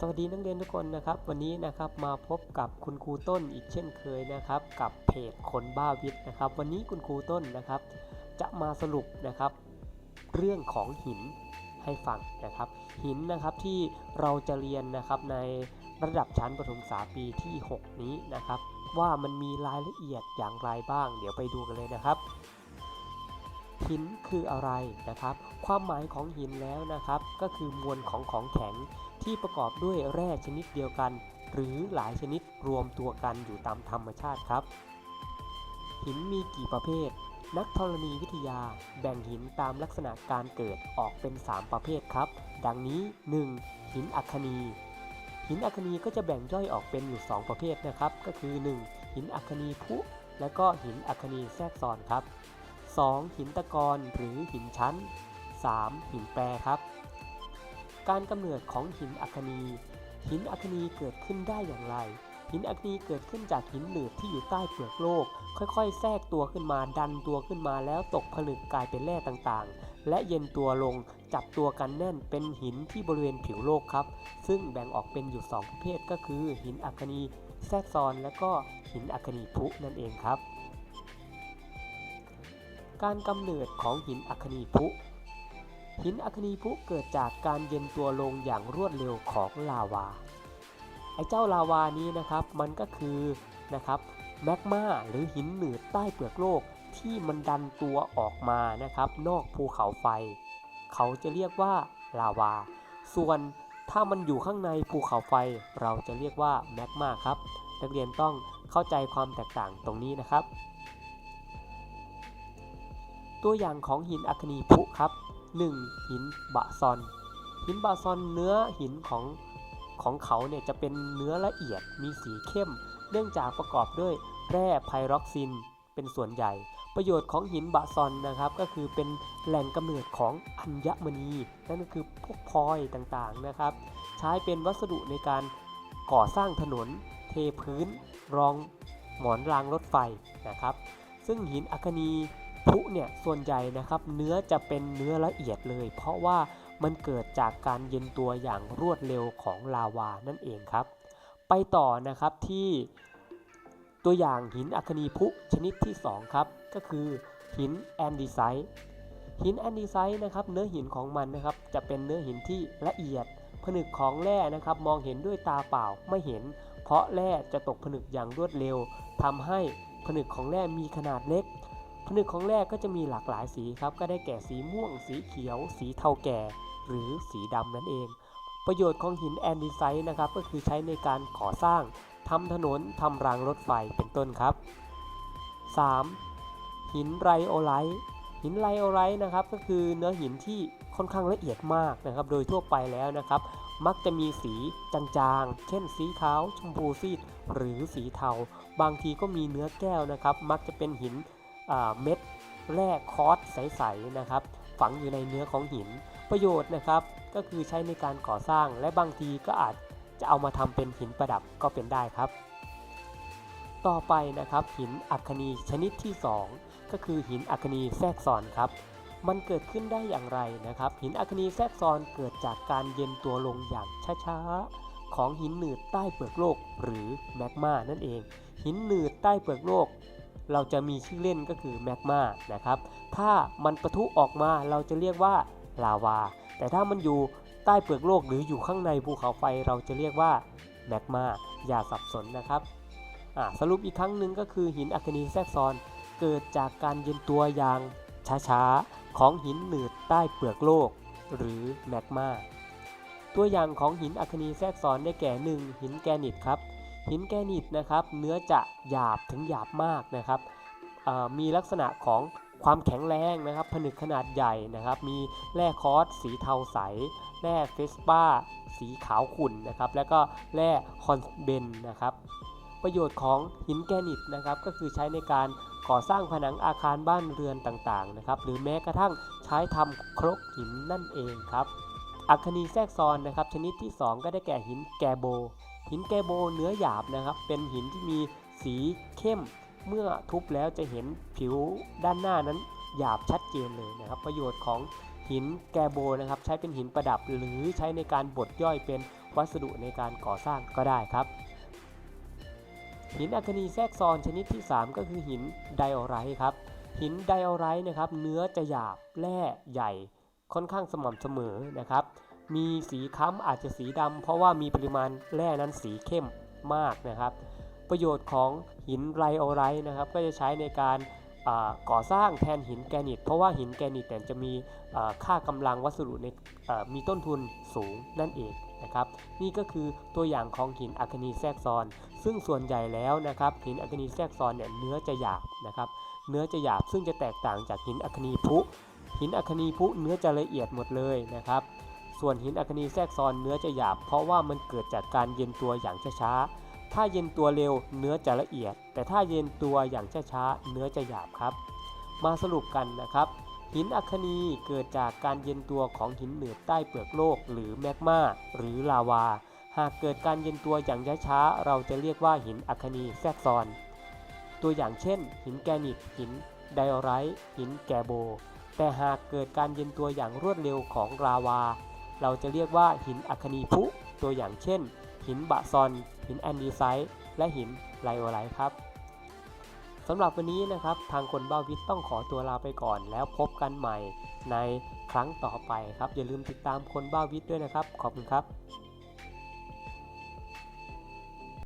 สวัสดีนักเรียนทุกคนนะครับ วันนี้นะครับมาพบกับคุณครูต้นอีกเช่นเคยนะครับ กับเพจคนบ้าวิทย์นะครับ วันนี้คุณครูต้นนะครับ จะมาสรุปนะครับ เรื่องของหินให้ฟังนะครับ หินนะครับที่เราจะเรียนนะครับในระดับชั้นประถมศึกษาปีที่ 6 นี้นะครับ ว่ามันมีรายละเอียดอย่างไรบ้าง เดี๋ยวไปดูกันเลยนะครับ หินคืออะไรนะครับ ความหมายของหินแล้วนะครับ ก็คือมวลของของแข็งที่ประกอบด้วยแร่ชนิดเดียวกัน หรือหลายชนิดรวมตัวกันอยู่ตามธรรมชาติครับ หินมีกี่ประเภท นักธรณีวิทยาแบ่งหินตามลักษณะการเกิดออกเป็น 3 ประเภทครับ ดังนี้ 1. หินอัคนี หินอัคนีก็จะแบ่งย่อยออกเป็นอยู่ 2 ประเภทนะครับ ก็คือ 1. หินอัคนีพุและก็หินอัคนีแทรกซ้อนครับ 2. หินตะกอนหรือหินชั้น 3. หินแปรครับ การกำเนิดของหินอัคนี หินอัคนีเกิดขึ้นได้อย่างไร หินอัคนีเกิดขึ้นจากหินหนืดที่อยู่ใต้เปลือกโลก ค่อยๆ แทรกตัวขึ้นมาดันตัวขึ้นมาแล้วตกผลึกกลายเป็นแร่ต่างๆ และเย็นตัวลงจับตัวกันแน่นเป็นหินที่บริเวณผิวโลกครับ ซึ่งแบ่งออกเป็นอยู่ 2 ประเภทก็คือ หินอัคนีแทรกซ้อนและก็หินอัคนีพุนั่นเองครับ การกำเนิดของหินอัคนีพุหินอัคนีพุเกิดจากการเย็นตัวลงอย่างรวดเร็วของลาวา ไอ้เจ้าลาวานี้นะครับมันก็คือนะครับแมกมาหรือหินหนืดใต้เปลือกโลกที่มันดันตัวออกมานะครับนอกภูเขาไฟ เขาจะเรียกว่าลาวา ส่วนถ้ามันอยู่ข้างในภูเขาไฟ เราจะเรียกว่าแมกมาครับ นักเรียนต้องเข้าใจความแตกต่างตรงนี้นะครับ ตัวอย่างของหินอัคนีพุครับ 1. หินบะซอน หินบะซอนเนื้อหินของของเขาเนี่ยจะเป็นเนื้อละเอียดมีสีเข้ม เนื่องจากประกอบด้วยแร่ไพร็อกซินเป็นส่วนใหญ่ ประโยชน์ของหินบะซอนนะครับ ก็คือเป็นแหล่งกำเนิดของอัญมณี นั่นก็คือพวกพลอยต่างๆนะครับ ใช้เป็นวัสดุในการก่อสร้างถนน เทพื้น รองหมอนรางรถไฟนะครับ ซึ่งหินอัคนี พลุเนี่ยส่วนใหญ่นะครับเนื้อจะเป็นเนื้อละเอียดเลย เพราะว่ามันเกิดจากการเย็นตัวอย่างรวดเร็วของลาวานั่นเองครับ ไปต่อนะครับที่ตัวอย่างหินอัคนีพุชนิดที่ 2 ครับ ก็คือหินแอนดีไซต์หินแอนดีไซต์นะครับเนื้อหินของมันนะครับจะเป็นเนื้อหินที่ละเอียด ผนึกของแร่นะครับมองเห็นด้วยตาเปล่าไม่เห็น เพราะแร่จะตกผนึกอย่างรวดเร็วทำให้ผนึกของแร่มีขนาดเล็ก ผนึกของแร่ก็จะมีหลากหลายสีครับ ก็ได้แก่สีม่วง สีเขียว สีเทาแก่ หรือสีดำนั่นเอง ประโยชน์ของหินแอนดีไซต์นะครับ ก็คือใช้ในการก่อสร้างทำถนนทำรางรถไฟเป็นต้นครับ 3. หินไรโอไลท์หินไรโอไลท์นะครับ ก็คือเนื้อหินที่ค่อนข้างละเอียดมากนะครับ โดยทั่วไปแล้วนะครับ มักจะมีสีจางๆ เช่นสีขาว ชมพูซีด หรือสีเทา บางทีก็มีเนื้อแก้วนะครับ มักจะเป็นหิน เม็ดแร่คอร์สใสๆนะครับ ฝังอยู่ในเนื้อของหินประโยชน์นะครับ ก็คือใช้ในการก่อสร้างและบางทีก็อาจจะเอามาทำเป็นหินประดับก็เป็นได้ครับ ต่อไปนะครับหินอัคนีชนิดที่ 2 ก็คือหินอัคนีแทรกซ้อนครับมันเกิดขึ้นได้อย่างไรนะครับ หินอัคนีแทรกซ้อนเกิดจากการเย็นตัวลงอย่างช้าๆ ของหินหนืดใต้เปลือกโลกหรือแมกมานั่นเอง หินหนืดใต้เปลือกโลก เราจะมีชื่อเล่นก็คือแมกมานะครับถ้ามันปะทุออกมาเราจะเรียกว่าลาวา แต่ถ้ามันอยู่ใต้เปลือกโลกหรืออยู่ข้างในภูเขาไฟเราจะเรียกว่าแมกมาอย่าสับสนนะครับสรุปอีกครั้งหนึ่งก็คือหินอัคนีแทรกซ้อนเกิดจากการเย็นตัวอย่างช้าๆ ของหินหนืดใต้เปลือกโลก หรือแมกมาตัวอย่างของหินอัคนีแทรกซ้อนได้แก่ 1. หินแกรนิตครับ หินแกรนิตนะครับ เนื้อจะหยาบถึงหยาบมากนะครับมีลักษณะของความแข็งแรงนะครับ ผนึกขนาดใหญ่นะครับ มีแร่คอร์สสีเทาใส แร่เฟสปาสีขาวขุ่นนะครับ แล้วก็แร่คอนเบนนะครับ ประโยชน์ของหินแกรนิตนะครับ ก็คือใช้ในการก่อสร้างผนังอาคารบ้านเรือนต่างๆนะครับ หรือแม้กระทั่งใช้ทำครกหินนั่นเองครับ อัคนีแทรกซ้อนนะครับ ชนิดที่ 2 ก็ได้แก่หินแกโบ หินแกโบเนื้อหยาบนะครับ เป็นหินที่มีสีเข้ม เมื่อทุบแล้วจะเห็นผิวด้านหน้านั้นหยาบชัดเจนเลยนะครับ ประโยชน์ของหินแกโบนะครับใช้เป็นหินประดับหรือใช้ในการบดย่อยเป็นวัสดุในการก่อสร้างก็ได้ครับ หินอัคนีแทรกซ้อนชนิดที่ 3 ก็คือหินไดออไรต์ครับหินไดออไรต์นะครับเนื้อจะหยาบแร่ใหญ่ ค่อนข้างสม่ำเสมอนะครับ มีสีค้ำอาจจะสีดำเพราะว่ามีปริมาณแร่นั้นสีเข้มมากนะครับ ประโยชน์ของหินไรโอไรต์นะครับ ก็จะใช้ในการก่อสร้างแทนหินแกรนิต เพราะว่าหินแกรนิตเนี่จะมีอ่าค่ากำลังวัสดุในมีต้นทุนสูงนั่นเองนะครับ นี่ก็คือตัวอย่างของหินอัคนีแทรกซ้อน ซึ่งส่วนใหญ่แล้วนะครับ หินอัคนีแทรกซ้อนเนี่ยเนื้อจะหยาบนะครับ เนื้อจะหยาบซึ่งจะแตกต่างจากหินอัคนีพุ หินอัคนีพุเนื้อจะละเอียดหมดเลยนะครับ ส่วนหินอัคนีแทรกซ้อนเนื้อจะหยาบ เพราะว่ามันเกิดจากการเย็นตัวอย่างช้าๆ ถ้าเย็นตัวเร็วเนื้อจะละเอียด แต่ถ้าเย็นตัวอย่างช้าๆเนื้อจะหยาบครับ มาสรุปกันนะครับ หินอัคนีเกิดจากการเย็นตัวของหินเหนือใต้เปลือกโลก หรือแมกมาหรือลาวา หากเกิดการเย็นตัวอย่างช้าๆเราจะเรียกว่าหินอัคนีแทรกซ้อน ตัวอย่างเช่น หินแกรนิตหินไดออไรต์หินแกโบ แต่หากเกิดการเย็นตัวอย่างรวดเร็วของลาวา เราจะเรียกว่าหินอัคนีพุตัวอย่างเช่น หินบะซอน หินแอนดีไซต์และหินไลโอไลท์ครับสำหรับวันนี้นะครับทางคนบ้าวิทย์ต้องขอตัวลาไปก่อน แล้วพบกันใหม่ในครั้งต่อไปครับ อย่าลืมติดตามคนบ้าวิทย์ด้วยนะครับ ขอบคุณครับ